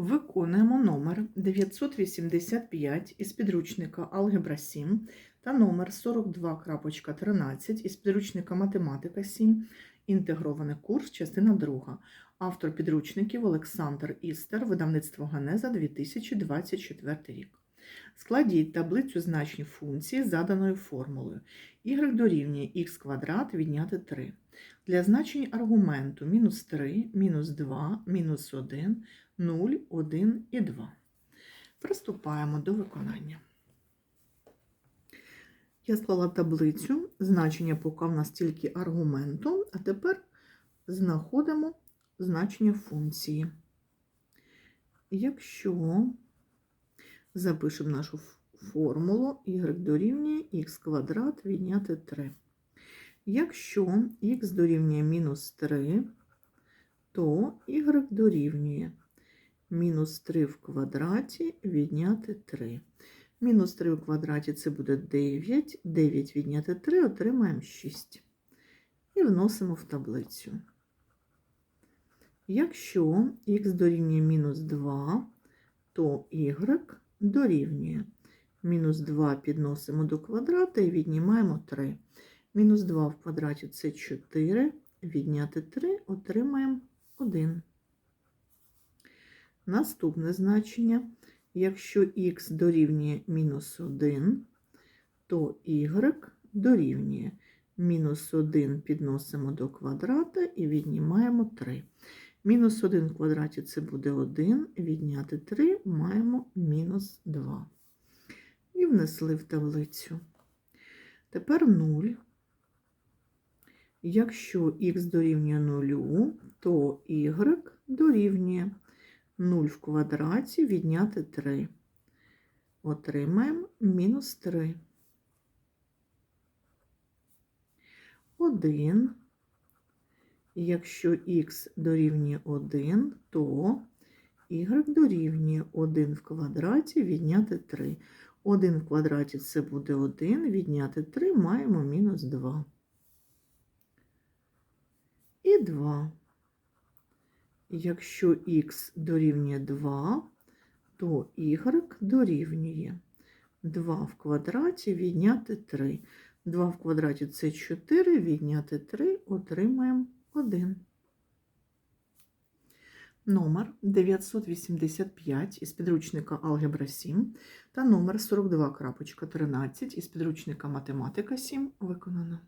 Виконуємо номер 985 із підручника Алгебра 7 та номер 42.13 із підручника Математика 7, інтегрований курс, частина 2. Автор підручників Олександр Істер, видавництво Ганеза 2024 рік. Складіть таблицю значень функції з заданою формулою. y дорівнює х квадрат відняти 3. Для значень аргументу мінус 3, мінус 2, мінус 1, 0, 1 і 2. Приступаємо до виконання. Я склала таблицю, значення поки в нас тільки аргументу, а тепер знаходимо значення функції. Якщо запишемо нашу формулу y дорівнює х квадрат відняти 3. Якщо х дорівнює мінус 3, то y дорівнює мінус 3 в квадраті відняти 3. Мінус 3 в квадраті це буде 9. 9 відняти 3 отримаємо 6. І вносимо в таблицю. Якщо х дорівнює мінус 2, то y дорівнює. Мінус 2 підносимо до квадрата і віднімаємо 3. Мінус 2 в квадраті це 4. Відняти 3 отримаємо 1. Наступне значення. Якщо х дорівнює мінус 1, то y дорівнює мінус 1 підносимо до квадрата і віднімаємо 3. Мінус 1 в квадраті це буде 1, відняти 3 маємо мінус 2. І внесли в таблицю. Тепер 0. Якщо х дорівнює 0, то y дорівнює 0 в квадраті відняти 3. Отримаємо мінус 3. 1. Якщо х дорівнює 1, то y дорівнює 1 в квадраті відняти 3. 1 в квадраті це буде 1, відняти 3 маємо мінус 2. І 2. Якщо х дорівнює 2, то y дорівнює 2 в квадраті відняти 3. 2 в квадраті це 4, відняти 3 отримаємо 1. Номер 985 із підручника Алгебра 7 та номер 42.13 із підручника Математика 7 виконано.